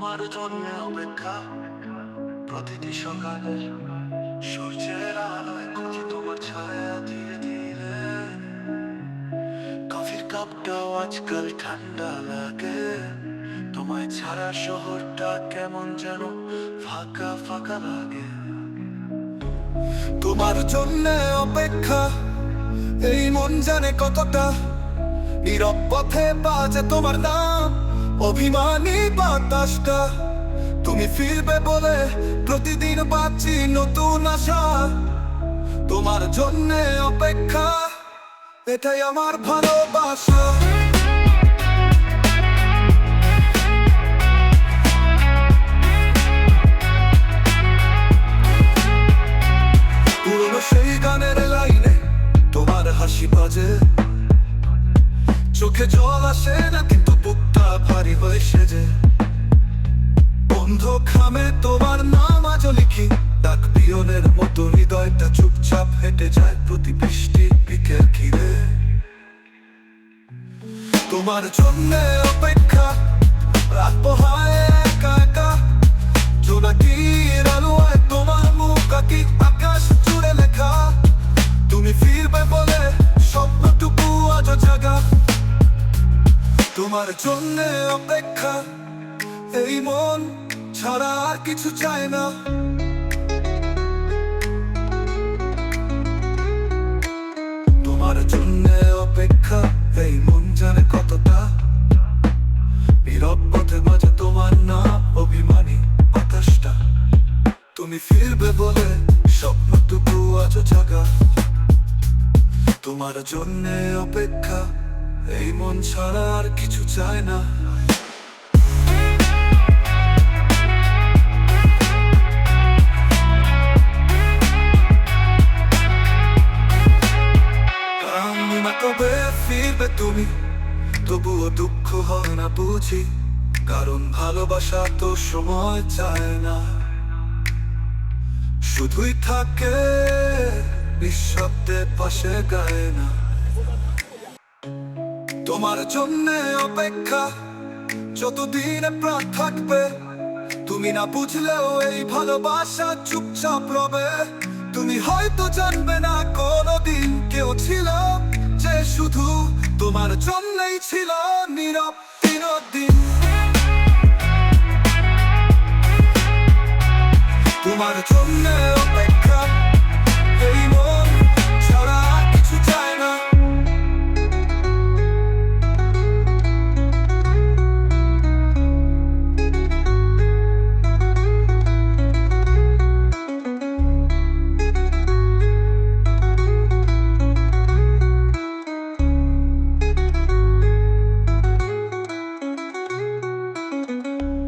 তোমার জন্য অপেক্ষা। প্রতিটি সকালে সূর্যের আলোয় খুঁজি তোমার ছায়া ধীরে ধীরে। কফির কাপটাও আজকাল ঠান্ডা লাগে। তোমায় ছাড়া শহরটা কেমন যেন ফাঁকা ফাঁকা লাগে। তোমার জন্য অপেক্ষা, এই মন জানে কতটা। নীরব পথে বাজে তোমার নাম। অভিমানী বাতাসটা তুমি ফিরবে বলে প্রতিদিন পাচ্ছি নতুন আশা। তোমার জন্য অপেক্ষা, এটাই আমার ভালোবাসা। সেই গানের লাইনে তোমার হাসি বাজে। চোখে জল আসে না, কিন্তু ভারী হয়ে সেজে। বন্ধ খামে তোমার নাম আজ লিখি। ডাক পিয়নের মতো হৃদয়টা চুপচাপ হেঁটে যায় প্রতি বৃষ্টি বিকেল ঘিরে। তোমার জন্য অপেক্ষা, রাত পোহায় তোমার জন্য অপেক্ষা। এই মন ছাড়া আর কিছু চায় না। তোমার জন্য অপেক্ষা, এই মন জানে কতটা। নীরব পথে মাঝে তোমার না অভিমানী বাতাসটা। তুমি ফিরবে বলে স্বপ্নটুকু আজ তোমার জন্য অপেক্ষা এই মন ছাড়া আর কিছু চায় না। কবে ফিরবে তুমি? তবুও দুঃখ হয় না বুঝি। কারণ ভালোবাসা তো সময় চায় না। শুধুই থাকে, নিঃশব্দে পাশে গায় না। তোমার জন্য অপেক্ষা, যতদিন প্রাণ থাকবে, তুমি না বুঝলেও এই ভালোবাসা চুপচাপ রবে। তুমি হয়তো জানবে না কোনোদিন কেউ ছিল যে শুধু তোমার জন্যই ছিল নীরব দিন